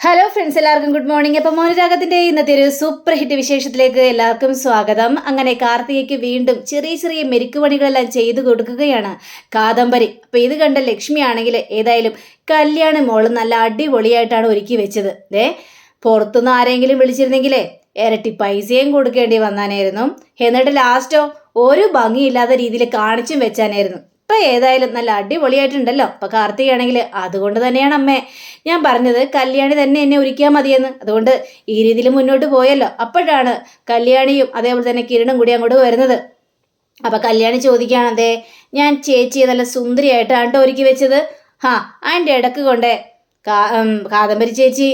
Hello friends എല്ലാവർക്കും good morning അപ്പം മോനുരാഗത്തിന്റെ ഇന്നത്തെ ഒരു സൂപ്പർ ഹിറ്റ് വിശേഷത്തിലേക്ക് എല്ലാവർക്കും സ്വാഗതം. അങ്ങനെ കാർത്തികയ്ക്ക് വീണ്ടും ചെറിയ ചെറിയ മെരുക്ക് പണികളെല്ലാം ചെയ്തു കൊടുക്കുകയാണ് കാദംബരി. അപ്പോൾ ഇത് കണ്ട ലക്ഷ്മി ആണെങ്കിൽ ഏതായാലും കല്യാണ മോൾ നല്ല അടിപൊളിയായിട്ടാണ് ഒരുക്കി വെച്ചത്. ദേ പുറത്തുനിന്ന് ആരെങ്കിലും വിളിച്ചിരുന്നെങ്കിലേ ഇരട്ടി പൈസയും കൊടുക്കേണ്ടി വന്നാനായിരുന്നു. എന്നിട്ട് ലാസ്റ്റോ ഒരു ഭംഗിയില്ലാത്ത രീതിയിൽ കാണിച്ചും വെച്ചാനായിരുന്നു. ഇപ്പൊ ഏതായാലും നല്ല അടിപൊളിയായിട്ടുണ്ടല്ലോ. അപ്പൊ കാർത്തികയാണെങ്കിൽ അതുകൊണ്ട് തന്നെയാണ് അമ്മേ. ഞാൻ പറഞ്ഞത് കല്യാണി തന്നെ എന്നെ ഒരുക്കിയാൽ മതിയെന്ന്. അതുകൊണ്ട് ഈ രീതിയിൽ മുന്നോട്ട് പോയല്ലോ. അപ്പോഴാണ് കല്യാണിയും അതേപോലെ തന്നെ കിരണും കൂടി അങ്ങോട്ട് വരുന്നത്. അപ്പൊ കല്യാണി ചോദിക്കുകയാണ് അതെ ഞാൻ ചേച്ചി നല്ല സുന്ദരിയായിട്ടാണ് ഒരുക്കി വെച്ചത്. ഹാ അതിന്റെ ഇടയ്ക്ക് കൊണ്ടേ. കാ കാദംബരി ചേച്ചി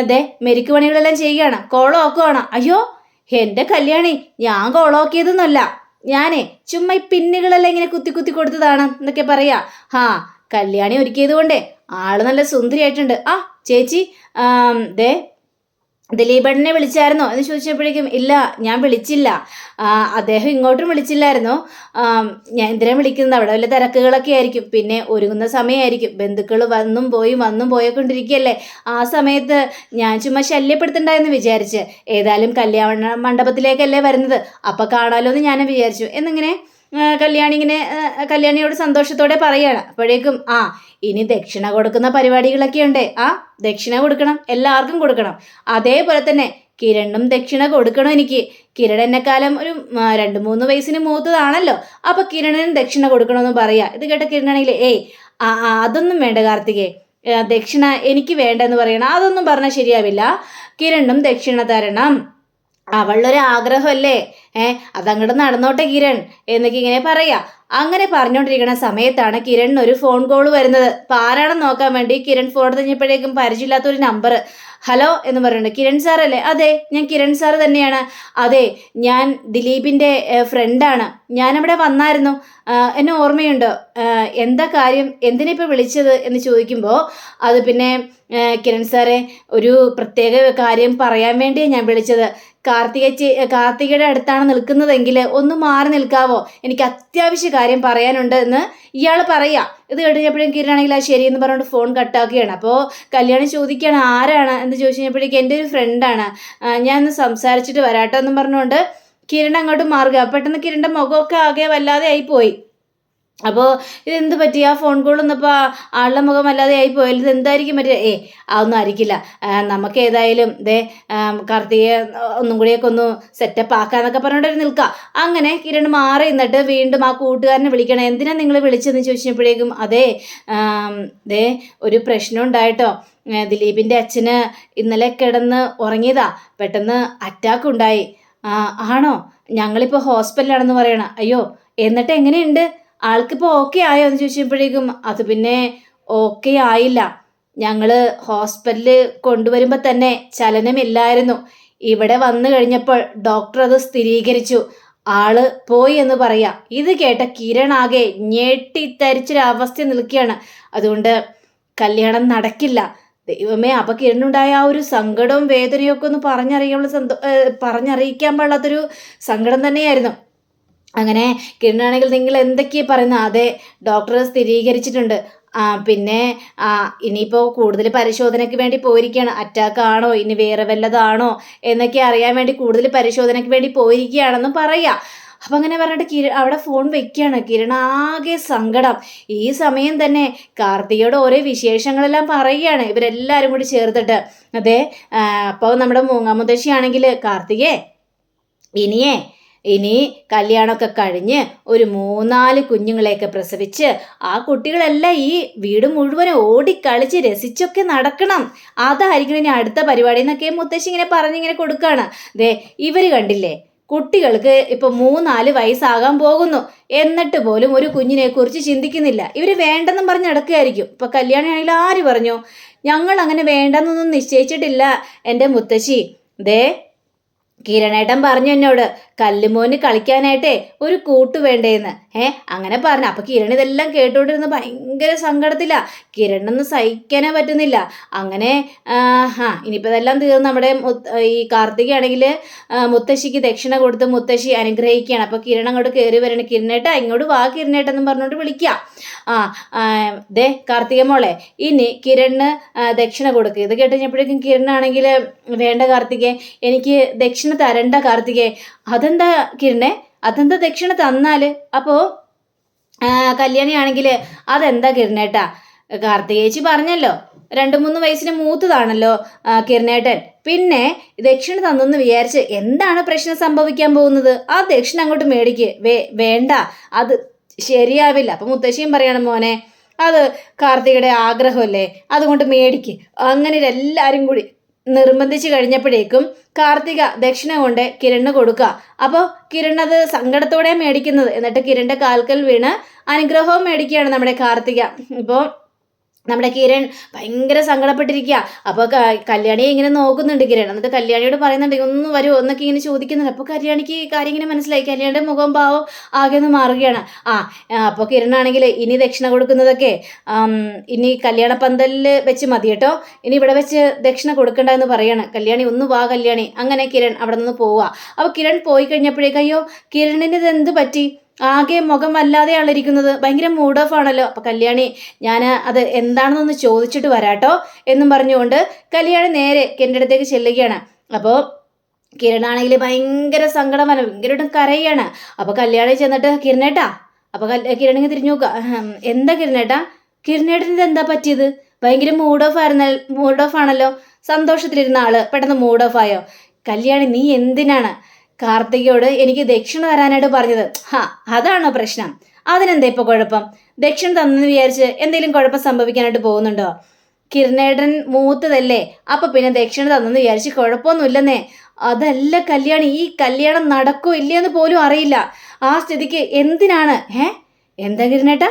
അതെ മെരുക്ക് പണികളെല്ലാം ചെയ്യുകയാണ്. കോളമൊക്കെയാണ് അയ്യോ എന്റെ കല്യാണി ഞാൻ കോളമാക്കിയതൊന്നുമല്ല. ഞാനേ ചുമ്മാ ഈ പിന്നുകളെല്ലാം ഇങ്ങനെ കുത്തി കുത്തി കൊടുത്തതാണ് എന്നൊക്കെ പറയാ. ഹാ കല്യാണി ഒരുക്കിയത് കൊണ്ടേ ആൾ നല്ല സുന്ദരിയായിട്ടുണ്ട്. ആ ചേച്ചി ദേ ദിലീപേട്ടനെ വിളിച്ചായിരുന്നോ എന്ന് ചോദിച്ചപ്പോഴേക്കും ഇല്ല ഞാൻ വിളിച്ചില്ല. അദ്ദേഹം ഇങ്ങോട്ടും വിളിച്ചില്ലായിരുന്നു. ഞാൻ എന്തിനാ വിളിക്കുന്നത്? അവിടെ വല്ല തിരക്കുകളൊക്കെ ആയിരിക്കും. പിന്നെ ഒരുങ്ങുന്ന സമയമായിരിക്കും ബന്ധുക്കൾ വന്നും പോയി വന്നും പോയിക്കൊണ്ടിരിക്കുകയല്ലേ ആ സമയത്ത് ഞാൻ ചുമ്മാ ശല്യപ്പെടുത്തണ്ടെന്ന് വിചാരിച്ച് ഏതായാലും കല്യാണ മണ്ഡപത്തിലേക്കല്ലേ വരുന്നത്. അപ്പം കാണാലോ എന്ന് ഞാൻ വിചാരിച്ചു. എന്നിങ്ങനെ കല്യാണി ഇങ്ങനെ കല്യാണിയോട് സന്തോഷത്തോടെ പറയുകയാണ് അപ്പോഴേക്കും ആ ഇനി ദക്ഷിണ കൊടുക്കുന്ന പരിപാടികളൊക്കെ ഉണ്ട്. ആ ദക്ഷിണ കൊടുക്കണം എല്ലാവർക്കും കൊടുക്കണം. അതേപോലെ തന്നെ കിരണും ദക്ഷിണ കൊടുക്കണം എനിക്ക്. കിരൺ എന്നെക്കാലം ഒരു രണ്ട് മൂന്ന് വയസ്സിന് മൂത്തതാണല്ലോ. അപ്പൊ കിരണിനും ദക്ഷിണ കൊടുക്കണമെന്ന് പറയാ. ഇത് കേട്ട കിരണാണെങ്കിൽ ഏയ് അതൊന്നും വേണ്ട കാർത്തികേ. ദക്ഷിണ എനിക്ക് വേണ്ടെന്ന് പറയണം. അതൊന്നും പറഞ്ഞാൽ ശരിയാവില്ല. കിരണും ദക്ഷിണ തരണം. അവളുടെ ആഗ്രഹമല്ലേ? ഏ അതങ്ങോട്ട് നടന്നോട്ടെ കിരൺ എന്നൊക്കെ ഇങ്ങനെ പറയാ. അങ്ങനെ പറഞ്ഞുകൊണ്ടിരിക്കുന്ന സമയത്താണ് കിരണിന് ഒരു ഫോൺ കോൾ വരുന്നത്. അപ്പൊ ആരാണെന്ന് നോക്കാൻ വേണ്ടി കിരൺ ഫോൺ കഴിഞ്ഞപ്പോഴേക്കും പരിചയമില്ലാത്ത ഒരു നമ്പർ ഹലോ എന്ന് പറയുന്നുണ്ട് കിരൺ സാർ അല്ലേ? അതെ ഞാൻ കിരൺ സാർ തന്നെയാണ്. അതെ ഞാൻ ദിലീപിന്റെ ഫ്രണ്ടാണ് ഞാനവിടെ വന്നായിരുന്നു. എന്നെ ഓർമ്മയുണ്ടോ? എന്താ കാര്യം? എന്തിനിപ്പോൾ വിളിച്ചത്? എന്ന് ചോദിക്കുമ്പോൾ അത് പിന്നെ കിരൺ സാറെ ഒരു പ്രത്യേക കാര്യം പറയാൻ വേണ്ടിയാണ് ഞാൻ വിളിച്ചത്. കാർത്തിക ചേ- കാർത്തികയുടെ അടുത്താണ് നിൽക്കുന്നതെങ്കിൽ ഒന്ന് മാറി നിൽക്കാവോ? എനിക്ക് അത്യാവശ്യ കാര്യം പറയാനുണ്ട് എന്ന് ഇയാൾ പറയാം. ഇത് കഴിഞ്ഞപ്പോഴും കിരണാണെങ്കിൽ ആ ശരിയെന്ന് പറഞ്ഞുകൊണ്ട് ഫോൺ കട്ടാക്കുകയാണ് അപ്പോൾ കല്യാണി ചോദിക്കുകയാണ് ആരാണ്? എന്ന് ചോദിച്ചു കഴിഞ്ഞപ്പോഴേക്കും എന്റെ ഒരു ഫ്രണ്ടാണ് ഞാൻ ഒന്ന് സംസാരിച്ചിട്ട് വരാട്ടോ എന്നും പറഞ്ഞുകൊണ്ട് കിരൺ അങ്ങോട്ട് മാറുക. പെട്ടെന്ന് കിരണിന്റെ മുഖമൊക്കെ ആകെ വല്ലാതെ ആയിപ്പോയി അപ്പോൾ ഇതെന്ത് പറ്റി? ആ ഫോൺ കോൾ വന്നപ്പോൾ ആളുടെ മുഖം അല്ലാതെ ആയി പോയാലും ഇതെന്തായിരിക്കും പറ്റുക ഏ അതൊന്നും ആയിരിക്കില്ല. നമുക്ക് ഏതായാലും ദേ കാർത്തികയെ ഒന്നും കൂടിയൊക്കെ ഒന്ന് സെറ്റപ്പ് ആക്കാന്നൊക്കെ പറഞ്ഞിട്ട് നിൽക്കുക അങ്ങനെ കിരൺ മാറി നിന്നിട്ട് വീണ്ടും ആ കൂട്ടുകാരനെ വിളിക്കണം. എന്തിനാ നിങ്ങൾ വിളിച്ചതെന്ന് ചോദിച്ചപ്പോഴേക്കും അതെ ദേ ഒരു പ്രശ്നം ഉണ്ടായിട്ടോ. ദിലീപിന്റെ അച്ഛന് ഇന്നലെ കിടന്ന് ഉറങ്ങിയതാ. പെട്ടെന്ന് അറ്റാക്ക് ഉണ്ടായി. ആണോ? ഞങ്ങളിപ്പോൾ ഹോസ്പിറ്റലാണെന്ന് പറയണം. അയ്യോ എന്നിട്ട് എങ്ങനെയുണ്ട്? ആൾക്കിപ്പോൾ ഓക്കെ ആയോ എന്ന് ചോദിച്ചപ്പോഴേക്കും അത് പിന്നെ ഓക്കെ ആയില്ല. ഞങ്ങൾ ഹോസ്പിറ്റലിൽ കൊണ്ടുവരുമ്പോൾ തന്നെ ചലനമില്ലായിരുന്നു. ഇവിടെ വന്നു കഴിഞ്ഞപ്പോൾ ഡോക്ടർ അത് സ്ഥിരീകരിച്ചു. ആൾ പോയി എന്ന് പറയാം. ഇത് കേട്ട കിരൺ ആകെ ഞെട്ടിത്തരിച്ചൊരവസ്ഥ നിൽക്കുകയാണ്. അതുകൊണ്ട് കല്യാണം നടക്കില്ല. ദൈവമേ അപ്പൊ കിരണുണ്ടായ ആ ഒരു സങ്കടവും വേദനയും ഒക്കെ ഒന്ന് പറഞ്ഞറിയാനുള്ള സന്തോ പറഞ്ഞറിയിക്കാൻ പാടില്ലാത്തൊരു സങ്കടം തന്നെയായിരുന്നു. അങ്ങനെ കിരണാണെങ്കിൽ നിങ്ങൾ എന്തൊക്കെയാ പറയുന്നത് അതെ ഡോക്ടർ സ്ഥിരീകരിച്ചിട്ടുണ്ട്. പിന്നെ ഇനിയിപ്പോൾ കൂടുതൽ പരിശോധനയ്ക്ക് വേണ്ടി പോയിരിക്കുകയാണ്. അറ്റാക്ക് ആണോ? ഇനി വേറെ വല്ലതാണോ? എന്നൊക്കെ അറിയാൻ വേണ്ടി കൂടുതൽ പരിശോധനയ്ക്ക് വേണ്ടി പോയിരിക്കുകയാണെന്നും പറയാം. അപ്പം അങ്ങനെ പറഞ്ഞിട്ട് കിര അവിടെ ഫോൺ വെക്കുകയാണ്. കിരൺ ആകെ സങ്കടം. ഈ സമയം തന്നെ കാർത്തികയുടെ ഓരോ വിശേഷങ്ങളെല്ലാം പറയുകയാണ്. ഇവരെല്ലാവരും കൂടി ചേർത്തിട്ട്. അതെ അപ്പോൾ നമ്മുടെ മൂങ്ങാമുത്തശ്ശിയാണെങ്കിൽ കാർത്തികേ ഇനിയേ ഇനി കല്യാണമൊക്കെ കഴിഞ്ഞ് ഒരു മൂന്നാൽ കുഞ്ഞുങ്ങളെയൊക്കെ പ്രസവിച്ച് ആ കുട്ടികളെല്ലാം ഈ വീട് മുഴുവൻ ഓടിക്കളിച്ച് രസിച്ചൊക്കെ നടക്കണം. അതായിരിക്കണം ഇനി അടുത്ത പരിപാടി എന്നൊക്കെ മുത്തശ്ശി ഇങ്ങനെ പറഞ്ഞിങ്ങനെ കൊടുക്കുകയാണ് ദേ ഇവർ കണ്ടില്ലേ? കുട്ടികൾക്ക് ഇപ്പൊ മൂന്നാൽ വയസ്സാകാൻ പോകുന്നു. എന്നിട്ട് പോലും ഒരു കുഞ്ഞിനെ കുറിച്ച് ചിന്തിക്കുന്നില്ല. ഇവർ വേണ്ടെന്നും പറഞ്ഞ് നടക്കുകയായിരിക്കും. ഇപ്പൊ കല്യാണമാണെങ്കിൽ ആര് പറഞ്ഞു? ഞങ്ങൾ അങ്ങനെ വേണ്ടെന്നൊന്നും നിശ്ചയിച്ചിട്ടില്ല. എന്റെ മുത്തശ്ശി ദേ കിരണേട്ടൻ പറഞ്ഞു എന്നോട് കല്ലുമോന് കളിക്കാനായിട്ടേ ഒരു കൂട്ട് വേണ്ടേന്ന്. ഏ അങ്ങനെ പറഞ്ഞു. അപ്പൊ കിരൺ ഇതെല്ലാം കേട്ടോണ്ടിരുന്ന് ഭയങ്കര സങ്കടത്തില. കിരണൊന്നും സഹിക്കാനേ പറ്റുന്നില്ല. അങ്ങനെ ആ ഇനിയിപ്പോൾ ഇതെല്ലാം തീർന്ന് നമ്മുടെ ഈ കാർത്തിക ആണെങ്കിൽ മുത്തശ്ശിക്ക് ദക്ഷിണ കൊടുത്ത് മുത്തശ്ശി അനുഗ്രഹിക്കുകയാണ്. അപ്പോൾ കിരൺ അങ്ങോട്ട് കയറി വരണം. കിരണേട്ട ഇങ്ങോട്ട് വാ കിരണേട്ടെന്നും പറഞ്ഞുകൊണ്ട് വിളിക്കുക ആ ദേ കാർത്തിക മോളെ ഇനി കിരണിന് ആ, ദക്ഷിണ കൊടുക്കുക ഇത് കേട്ട് കഴിഞ്ഞപ്പോഴേക്കും കിരണാണെങ്കിൽ വേണ്ട കാർത്തികേ എനിക്ക് ദക്ഷിണ തരണ്ട കാർത്തികേ അതെന്താ കിരണേ? അതെന്താ ദക്ഷിണ തന്നാൽ? അപ്പോ കല്യാണിയാണെങ്കിൽ അതെന്താ കിരണേട്ടാ? കാർത്തികേച്ചി പറഞ്ഞല്ലോ രണ്ട് മൂന്ന് വയസ്സിന് മൂത്തതാണല്ലോ കിരണേട്ടൻ. പിന്നെ ദക്ഷിണ തന്നെന്ന് വിചാരിച്ച് എന്താണ് പ്രശ്നം സംഭവിക്കാൻ പോകുന്നത്? ആ ദക്ഷിണ അങ്ങോട്ട് മേടിക്ക്. വേ വേണ്ട അത് ശരിയാവില്ല. അപ്പം മുത്തശ്ശിയും പറയണം മോനെ അത് കാർത്തികയുടെ ആഗ്രഹമല്ലേ? അതുകൊണ്ട് മേടിക്ക്. അങ്ങനെ എല്ലാവരും കൂടി നിർബന്ധിച്ച് കഴിഞ്ഞപ്പോഴേക്കും കാർത്തിക ദക്ഷിണ കൊണ്ട് കിരണ് കൊടുക്കുക. അപ്പോൾ കിരൺ അത് സങ്കടത്തോടെ മേടിക്കുന്നത്. എന്നിട്ട് കിരണിന്റെ കാൽക്കൽ വീണ് അനുഗ്രഹവും മേടിക്കുകയാണ് നമ്മുടെ കാർത്തിക. ഇപ്പോൾ നമ്മുടെ കിരൺ ഭയങ്കര സങ്കടപ്പെട്ടിരിക്കുക അപ്പോൾ കല്യാണി ഇങ്ങനെ നോക്കുന്നുണ്ട് കിരൺ. എന്നിട്ട് കല്യാണിയോട് പറയുന്നുണ്ട് ഒന്ന് വരുമോ എന്നൊക്കെ ഇങ്ങനെ ചോദിക്കുന്നുണ്ട്. അപ്പോൾ കല്യാണിക്ക് കാര്യം ഇങ്ങനെ മനസ്സിലായി. കല്യാണിയുടെ മുഖം ഭാവം ആകെ ഒന്ന് മാറുകയാണ്. ആ അപ്പോൾ കിരണാണെങ്കിൽ ഇനി ദക്ഷിണ കൊടുക്കുന്നതൊക്കെ ഇനി കല്യാണ പന്തലിൽ വെച്ച് മതി കേട്ടോ. ഇനി ഇവിടെ വെച്ച് ദക്ഷിണ കൊടുക്കണ്ട എന്ന് പറയാണ്. കല്യാണി ഒന്ന് വാ കല്യാണി. അങ്ങനെ കിരൺ അവിടെ നിന്ന് പോവുക അപ്പോൾ കിരൺ പോയി കഴിഞ്ഞപ്പോഴേക്കയ്യോ കിരണിന് ഇത് എന്ത് പറ്റി? ആകെ മുഖം വല്ലാതെയാണ് ഇരിക്കുന്നത് ഭയങ്കര മൂഡ് ഓഫ് ആണല്ലോ. അപ്പോൾ കല്യാണി ഞാൻ അത് എന്താണെന്നൊന്ന് ചോദിച്ചിട്ട് വരാട്ടോ എന്നും പറഞ്ഞുകൊണ്ട് കല്യാണി നേരെ എന്റെ അടുത്തേക്ക് ചെല്ലുകയാണ്. അപ്പോൾ കിരണാണെങ്കിൽ ഭയങ്കര സങ്കടമാണ് ഭയങ്കരമായിട്ടും കരയാണ്. അപ്പോൾ കല്യാണി ചെന്നിട്ട് കിരണേട്ടാ അപ്പോൾ കിരണിങ്ങ് തിരിഞ്ഞു നോക്കുക എന്താ കിരണേട്ടാ? കിരണേട്ടന് ഇത് എന്താ പറ്റിയത്? ഭയങ്കര മൂഡ് ഓഫ് ആയിരുന്ന മൂഡ് ഓഫ് ആണല്ലോ. സന്തോഷത്തിലിരുന്ന ആൾ പെട്ടെന്ന് മൂഡ് ഓഫ് ആയോ? കല്യാണി നീ എന്തിനാണ് കാർത്തികയോട് എനിക്ക് ദക്ഷിണ തരാനായിട്ട് പറഞ്ഞത് ഹാ അതാണോ പ്രശ്നം? അതിനെന്താ ഇപ്പൊ കുഴപ്പം? ദക്ഷിണ തന്നെന്ന് വിചാരിച്ച് എന്തെങ്കിലും കുഴപ്പം സംഭവിക്കാനായിട്ട് പോകുന്നുണ്ടോ? കിരണേടൻ മൂത്തതല്ലേ അപ്പൊ പിന്നെ ദക്ഷിണ തന്നെന്ന് വിചാരിച്ച് കുഴപ്പമൊന്നുമില്ലെന്നേ. അതല്ല കല്യാണം ഈ കല്യാണം നടക്കോ ഇല്ലയെന്ന് പോലും അറിയില്ല. ആ സ്ഥിതിക്ക് എന്തിനാണ് ഏ എന്താ കിരണേട്ടാ?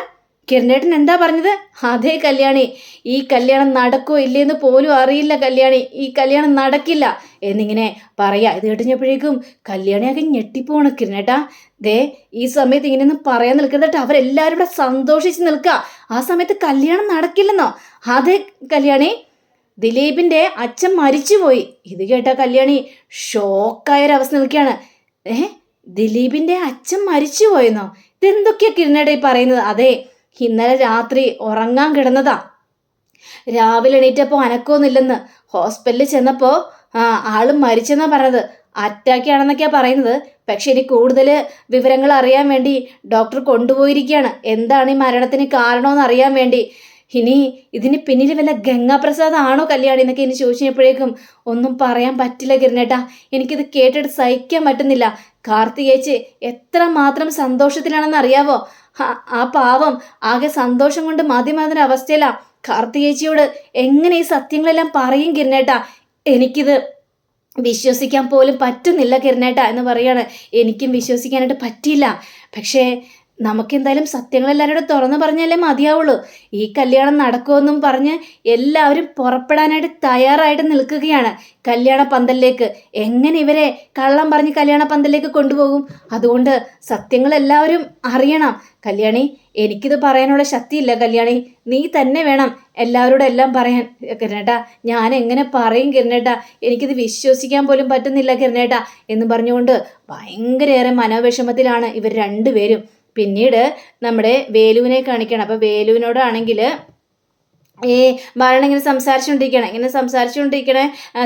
കിരണേട്ടൻ എന്താ പറഞ്ഞത്? അതേ കല്യാണി. ഈ കല്യാണം നടക്കോ ഇല്ലേന്ന് പോലും അറിയില്ല കല്യാണി. ഈ കല്യാണം നടക്കില്ല. എന്നിങ്ങനെ പറയാ. ഇത് കേട്ടുകഴിഞ്ഞപ്പോഴേക്കും കല്യാണിയൊക്കെ ഞെട്ടിപ്പോണ് കിരണേട്ടാ ദേ ഈ സമയത്ത് ഇങ്ങനെയൊന്നും പറയാൻ നിൽക്കരുതട്ടോ അവരെല്ലാവരും ഇവിടെ സന്തോഷിച്ച് നിൽക്കുക ആ സമയത്ത് കല്യാണം നടക്കില്ലെന്നോ? അതെ കല്യാണി ദിലീപിന്റെ അച്ഛൻ മരിച്ചുപോയി. ഇത് കേട്ട കല്യാണി ഷോക്കായ അവസ്ഥ നിൽക്കുകയാണ്. ഏ ദിലീപിന്റെ അച്ഛൻ മരിച്ചുപോയെന്നോ? ഇതെന്തൊക്കെയാണ് കിരണേട്ടാ ഈ പറയുന്നത്? അതെ ഇന്നലെ രാത്രി ഉറങ്ങാൻ കിടന്നതാ. രാവിലെ എണീറ്റപ്പോൾ അനക്കമൊന്നുമില്ലെന്ന് ഹോസ്പിറ്റലിൽ ചെന്നപ്പോൾ ആൾ മരിച്ചെന്നാ പറഞ്ഞത്. അറ്റാക്ക് ആണെന്നൊക്കെയാ പറയുന്നത്. പക്ഷെ ഇനി കൂടുതൽ വിവരങ്ങൾ അറിയാൻ വേണ്ടി ഡോക്ടർ കൊണ്ടുപോയിരിക്കുകയാണ് എന്താണ് ഈ മരണത്തിന് കാരണമെന്ന് അറിയാൻ വേണ്ടി. ഇനി ഇതിന് പിന്നിൽ വല്ല ഗംഗാപ്രസാദ് ആണോ കല്യാണി എന്നൊക്കെ ഇനി ചോദിച്ചപ്പോഴേക്കും ഒന്നും പറയാൻ പറ്റില്ല കിരണേട്ടാ എനിക്കിത് കേട്ടിട്ട് സഹിക്കാൻ പറ്റുന്നില്ല. കാർത്തികേച്ച് എത്ര മാത്രം സന്തോഷത്തിലാണെന്ന് അറിയാവോ? ആ- പാവം ആകെ സന്തോഷം കൊണ്ട് മതിമാതിര അവസ്ഥയിലാ കാർത്തികേച്ചിയോട് എങ്ങനെ ഈ സത്യങ്ങളെല്ലാം പറയും കിരണേട്ടാ? എനിക്കിത് വിശ്വസിക്കാൻ പോലും പറ്റുന്നില്ല കിരണേട്ട എന്ന് പറയാണ്. എനിക്കും വിശ്വസിക്കാനായിട്ട് പറ്റിയില്ല. പക്ഷേ നമുക്കെന്തായാലും സത്യങ്ങളെല്ലാവരോടും തുറന്നു പറഞ്ഞാലേ മതിയാവുള്ളൂ. ഈ കല്യാണം നടക്കുമെന്നും പറഞ്ഞ് എല്ലാവരും പുറപ്പെടാനായിട്ട് തയ്യാറായിട്ട് നിൽക്കുകയാണ് കല്യാണ പന്തലിലേക്ക്. എങ്ങനെ ഇവരെ കള്ളം പറഞ്ഞ് കല്യാണ പന്തലിലേക്ക് കൊണ്ടുപോകും? അതുകൊണ്ട് സത്യങ്ങളെല്ലാവരും അറിയണം. കല്യാണി എനിക്കിത് പറയാനുള്ള ശക്തിയില്ല കല്യാണി. നീ തന്നെ വേണം എല്ലാവരോടും എല്ലാം പറയാൻ. കിരണേട്ടാ ഞാൻ എങ്ങനെ പറയും കിരണേട്ടാ? എനിക്കിത് വിശ്വസിക്കാൻ പോലും പറ്റുന്നില്ല കിരണേട്ടാ എന്ന് പറഞ്ഞുകൊണ്ട് ഭയങ്കരയേറെ മനോവിഷമത്തിലാണ് ഇവർ രണ്ടുപേരും. പിന്നീട് നമ്മുടെ വേലുവിനെ കാണിക്കണം. അപ്പോൾ വേലുവിനോടാണെങ്കിൽ ഈ ബാലൻ ഇങ്ങനെ സംസാരിച്ചുകൊണ്ടിരിക്കണം ഇങ്ങനെ സംസാരിച്ചുകൊണ്ടിരിക്കണ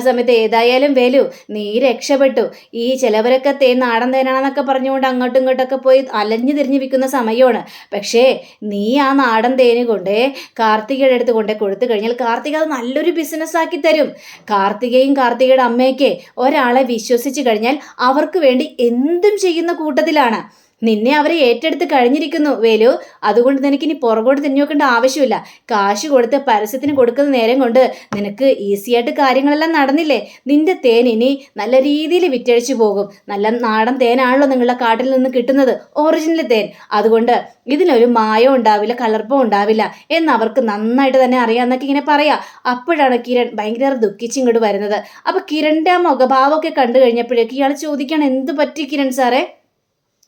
സമയത്ത് ഏതായാലും വേലു നീ രക്ഷപ്പെട്ടു. ഈ ചിലവരൊക്കെ തേ നാടൻ തേനാണെന്നൊക്കെ പറഞ്ഞുകൊണ്ട് അങ്ങോട്ടും ഇങ്ങോട്ടൊക്കെ പോയി അലഞ്ഞു തിരിഞ്ഞു വിൽക്കുന്ന സമയമാണ്. പക്ഷേ നീ ആ നാടൻ തേന് കൊണ്ട് കാർത്തികയുടെ അടുത്ത് കൊണ്ടേ കൊടുത്തു കഴിഞ്ഞാൽ കാർത്തിക അത് നല്ലൊരു ബിസിനസ് ആക്കി തരും. കാർത്തികയും കാർത്തികയുടെ അമ്മയൊക്കെ ഒരാളെ വിശ്വസിച്ച് കഴിഞ്ഞാൽ അവർക്ക് വേണ്ടി എന്തും ചെയ്യുന്ന കൂട്ടത്തിലാണ്. നിന്നെ അവരെ ഏറ്റെടുത്ത് കഴിഞ്ഞിരിക്കുന്നു വേലു. അതുകൊണ്ട് നിനക്ക് ഇനി പുറകോട്ട് തിരിഞ്ഞു നോക്കേണ്ട ആവശ്യമില്ല. കാശ് കൊടുത്ത് പരസ്യത്തിന് കൊടുക്കുന്ന നേരം കൊണ്ട് നിനക്ക് ഈസി ആയിട്ട് കാര്യങ്ങളെല്ലാം നടന്നില്ലേ? നിന്റെ തേൻ ഇനി നല്ല രീതിയിൽ വിറ്റഴിച്ചു പോകും. നല്ല നാടൻ തേനാണല്ലോ നിങ്ങളുടെ കാട്ടിൽ നിന്ന് കിട്ടുന്നത് ഒറിജിനൽ തേൻ. അതുകൊണ്ട് ഇതിനൊരു മായം ഉണ്ടാവില്ല കളർപ്പം ഉണ്ടാവില്ല എന്ന് അവർക്ക് നന്നായിട്ട് തന്നെ അറിയാമെന്നൊക്കെ ഇങ്ങനെ പറയാം. അപ്പോഴാണ് കിരൺ ഭയങ്കര ദുഃഖിച്ചിങ്ങോട്ട് വരുന്നത്. അപ്പൊ കിരണിന്റെ ആ മുഖഭാവമൊക്കെ കണ്ടു കഴിഞ്ഞപ്പോഴേക്ക് ഇയാൾ ചോദിക്കുകയാണ് എന്ത് പറ്റി കിരൺ സാറേ?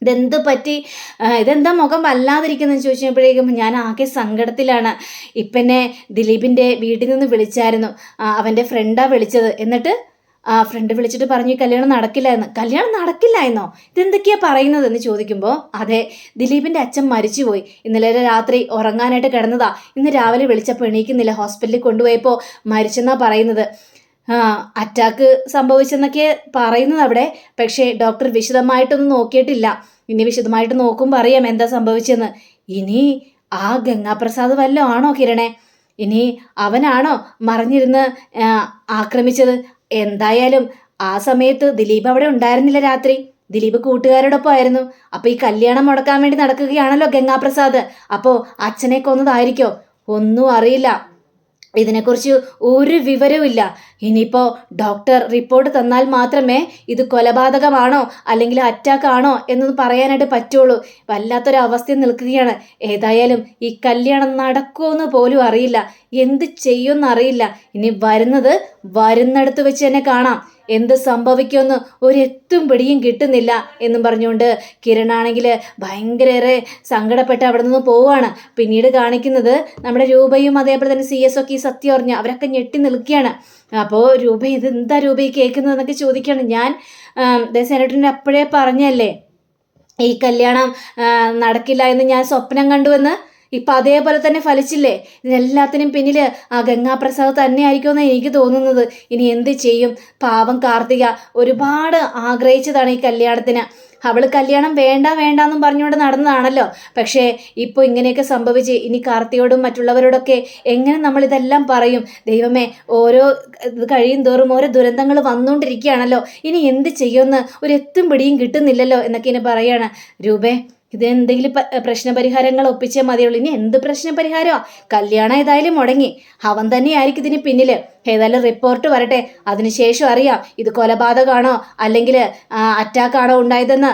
ഇതെന്ത് പറ്റി? ഇതെന്താ മുഖം വല്ലാതിരിക്കുന്നത് ചോദിച്ചപ്പോഴേക്കും ഞാൻ ആകെ സങ്കടത്തിലാണ്. ഇപ്പന്നെ ദിലീപിന്റെ വീട്ടിൽ നിന്ന് വിളിച്ചായിരുന്നു. അവന്റെ ഫ്രണ്ടാണ് വിളിച്ചത്. എന്നിട്ട് ആ ഫ്രണ്ട് വിളിച്ചിട്ട് പറഞ്ഞു "ഈ കല്യാണം നടക്കില്ല എന്ന് കല്യാണം നടക്കില്ല എന്നോ ഇതെന്തൊക്കെയാ പറയുന്നത്? എന്ന് ചോദിക്കുമ്പോൾ അതെ ദിലീപിന്റെ അച്ഛൻ മരിച്ചുപോയി. ഇന്നലെ രാത്രി ഉറങ്ങാനായിട്ട് കിടന്നതാ. ഇന്ന് രാവിലെ വിളിച്ചപ്പോൾ എണീക്കുന്നില്ല. ഹോസ്പിറ്റലിൽ കൊണ്ടുപോയപ്പോൾ മരിച്ചെന്നാ പറയുന്നത്. അറ്റാക്ക് സംഭവിച്ചെന്നൊക്കെ പറയുന്നത് അവിടെ പക്ഷേ ഡോക്ടർ വിശദമായിട്ടൊന്നും നോക്കിയിട്ടില്ല. ഇനി വിശദമായിട്ട് നോക്കുമ്പോൾ അറിയാം എന്താ സംഭവിച്ചെന്ന്. ഇനി ആ ഗംഗാപ്രസാദ് വല്ലതും ആണോ കിരണേ? ഇനി അവനാണോ മറിഞ്ഞിരുന്ന് ആക്രമിച്ചത്? എന്തായാലും ആ സമയത്ത് ദിലീപ് അവിടെ ഉണ്ടായിരുന്നില്ല രാത്രി. ദിലീപ് കൂട്ടുകാരോടൊപ്പം ആയിരുന്നു. അപ്പോൾ ഈ കല്യാണം മുടക്കാൻ വേണ്ടി നടക്കുകയാണല്ലോ ഗംഗാപ്രസാദ്. അപ്പോൾ അച്ഛനെ കൊന്നതായിരിക്കോ? ഒന്നും അറിയില്ല. ഇതിനെക്കുറിച്ച് ഒരു വിവരവുമില്ല. ഇനിയിപ്പോൾ ഡോക്ടർ റിപ്പോർട്ട് തന്നാൽ മാത്രമേ ഇത് കൊലപാതകമാണോ അല്ലെങ്കിൽ അറ്റാക്ക് ആണോ എന്നൊന്ന് പറയാനായിട്ട് പറ്റുള്ളൂ. വല്ലാത്തൊരു അവസ്ഥ നിൽക്കുകയാണ്. ഏതായാലും ഈ കല്യാണം നടക്കുമെന്ന് പോലും അറിയില്ല. എന്ത് ചെയ്യുമെന്ന് അറിയില്ല. ഇനി വരുന്നത് വരുന്നിടത്ത് വെച്ച് തന്നെ കാണാം. എന്ത് സംഭവിക്കുമെന്ന് ഒരെത്തും പിടിയും കിട്ടുന്നില്ല എന്നും പറഞ്ഞുകൊണ്ട് കിരണാണെങ്കിൽ ഭയങ്കരേറെ സങ്കടപ്പെട്ട് അവിടെ നിന്ന് പോവുകയാണ്. പിന്നീട് കാണിക്കുന്നത് നമ്മുടെ രൂപയും അതേപോലെ തന്നെ സി എസ് ഒക്കെ ഈ സത്യം അറിഞ്ഞ് അവരൊക്കെ ഞെട്ടി നിൽക്കുകയാണ്. അപ്പോൾ രൂപ ഇത് എന്താ രൂപ ഈ കേൾക്കുന്നതെന്നൊക്കെ ചോദിക്കുകയാണ്. ഞാൻ സെനറ്ററിന്റെ അപ്പോഴേ പറഞ്ഞല്ലേ ഈ കല്യാണം നടക്കില്ല എന്ന് ഞാൻ സ്വപ്നം കണ്ടുവെന്ന്? ഇപ്പം അതേപോലെ തന്നെ ഫലിച്ചില്ലേ? ഇതിനെല്ലാത്തിനും പിന്നിൽ ആ ഗംഗാപ്രസാദ് തന്നെ ആയിരിക്കുമെന്നാണ് എനിക്ക് തോന്നുന്നത്. ഇനി എന്ത് ചെയ്യും? പാവം കാർത്തിക ഒരുപാട് ആഗ്രഹിച്ചതാണ് ഈ കല്യാണത്തിന്. അവൾ കല്യാണം വേണ്ട വേണ്ട എന്നും പറഞ്ഞുകൊണ്ട് നടന്നതാണല്ലോ. പക്ഷേ ഇപ്പോൾ ഇങ്ങനെയൊക്കെ സംഭവിച്ച് ഇനി കാർത്തിയോടും മറ്റുള്ളവരോടൊക്കെ എങ്ങനെ നമ്മൾ ഇതെല്ലാം പറയും? ദൈവമേ ഓരോ ഇത് കഴിയും തോറും ഓരോ ദുരന്തങ്ങൾ വന്നുകൊണ്ടിരിക്കുകയാണല്ലോ ഇനി എന്ത് ചെയ്യുമെന്ന് ഒരു എത്തും പിടിയും കിട്ടുന്നില്ലല്ലോ എന്നൊക്കെ ഇനി പറയാണ്. രൂപേ ഇത് എന്തെങ്കിലും പ്രശ്നപരിഹാരങ്ങൾ ഒപ്പിച്ചേ മതിയുള്ളൂ. ഇനി എന്ത് പ്രശ്നപരിഹാരമോ? കല്യാണം ഏതായാലും മുടങ്ങി. അവൻ തന്നെയായിരിക്കും ഇതിന് പിന്നിൽ ഏതായാലും റിപ്പോർട്ട് വരട്ടെ. അതിനുശേഷം അറിയാം ഇത് കൊലപാതകമാണോ അല്ലെങ്കിൽ അറ്റാക്കാണോ ഉണ്ടായതെന്ന്.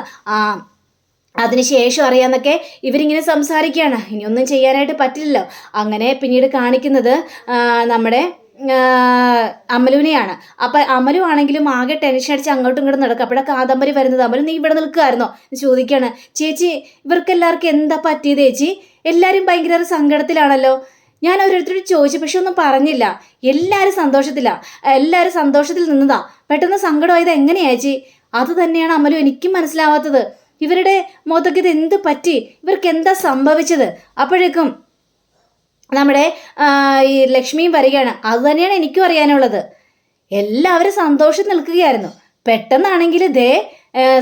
അതിനുശേഷം അറിയാമെന്നൊക്കെ ഇവരിങ്ങനെ സംസാരിക്കുകയാണ്. ഇനിയൊന്നും ചെയ്യാനായിട്ട് പറ്റില്ലല്ലോ. അങ്ങനെ പിന്നീട് കാണിക്കുന്നത് നമ്മുടെ അമലുവിനെയാണ്. അപ്പൊ അമലു ആണെങ്കിലും ആകെ ടെൻഷൻ അടിച്ച് അങ്ങോട്ടും ഇങ്ങോട്ടും നടക്കുക അപ്പോഴാ കാദംബരി വരുന്നത്. അമലു നീ ഇവിടെ നിൽക്കുമായിരുന്നോ എന്ന് ചോദിക്കുകയാണ് ചേച്ചി ഇവർക്കെല്ലാവർക്കും എന്താ പറ്റിയത് ചേച്ചി? എല്ലാവരും ഭയങ്കര സങ്കടത്തിലാണല്ലോ. ഞാൻ ഓരോരുത്തരോട് ചോദിച്ചു പക്ഷെ ഒന്നും പറഞ്ഞില്ല. എല്ലാവരും സന്തോഷത്തിലാണ് എല്ലാവരും സന്തോഷത്തിൽ നിന്നതാ. പെട്ടെന്ന് സങ്കടമായത് എങ്ങനെയാ ചേച്ചി? അത് തന്നെയാണ് അമലു എനിക്കും മനസ്സിലാവാത്തത്. ഇവരുടെ മുഖത്തൊക്കെ ഇത് എന്ത് പറ്റി? ഇവർക്ക് എന്താ സംഭവിച്ചത്? അപ്പോഴേക്കും നമ്മുടെ ഈ ലക്ഷ്മിയും വരികയാണ്. അത് തന്നെയാണ് എനിക്കും അറിയാനുള്ളത്. എല്ലാവരും സന്തോഷം നിൽക്കുകയായിരുന്നു. പെട്ടെന്നാണെങ്കിൽ ദേ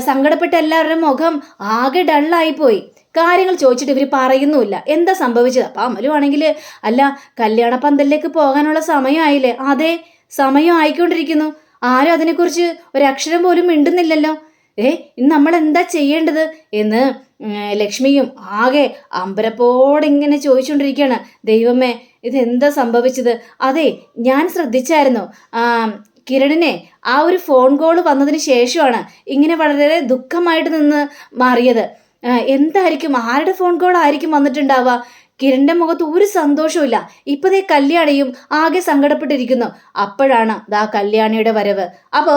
സങ്കടപ്പെട്ട എല്ലാവരുടെയും മുഖം ആകെ ഡള്ളായി പോയി കാര്യങ്ങൾ ചോദിച്ചിട്ട് ഇവർ പറയുന്നുമില്ല. എന്താ സംഭവിച്ചത്? അപ്പം അമലുവാണെങ്കിൽ അല്ല കല്യാണ പന്തലിലേക്ക് പോകാനുള്ള സമയമായില്ലേ? അതെ സമയം ആയിക്കൊണ്ടിരിക്കുന്നു. ആരും അതിനെക്കുറിച്ച് ഒരക്ഷരം പോലും മിണ്ടുന്നില്ലല്ലോ. ഏ ഇന്ന് നമ്മൾ എന്താ ചെയ്യേണ്ടത് എന്ന് ലക്ഷ്മിയും ആകെ അമ്പരപ്പോടെ ഇങ്ങനെ ചോദിച്ചുകൊണ്ടിരിക്കുകയാണ് ദൈവമേ ഇതെന്താ സംഭവിച്ചത്? അതെ ഞാൻ ശ്രദ്ധിച്ചായിരുന്നു. കിരണിനെ ആ ഒരു ഫോൺ കോൾ വന്നതിന് ശേഷമാണ് ഇങ്ങനെ വളരെ ദുഃഖമായിട്ട് നിന്ന് മാറിയത്. എന്തായിരിക്കും? ആരുടെ ഫോൺ കോൾ ആയിരിക്കും വന്നിട്ടുണ്ടാവുക? കിരണിന്റെ മുഖത്ത് ഒരു സന്തോഷവുമില്ല ഇപ്പതേ കല്യാണിയും ആകെ സങ്കടപ്പെട്ടിരിക്കുന്നു. അപ്പോഴാണ് ദാ കല്യാണിയുടെ വരവ്. അപ്പോ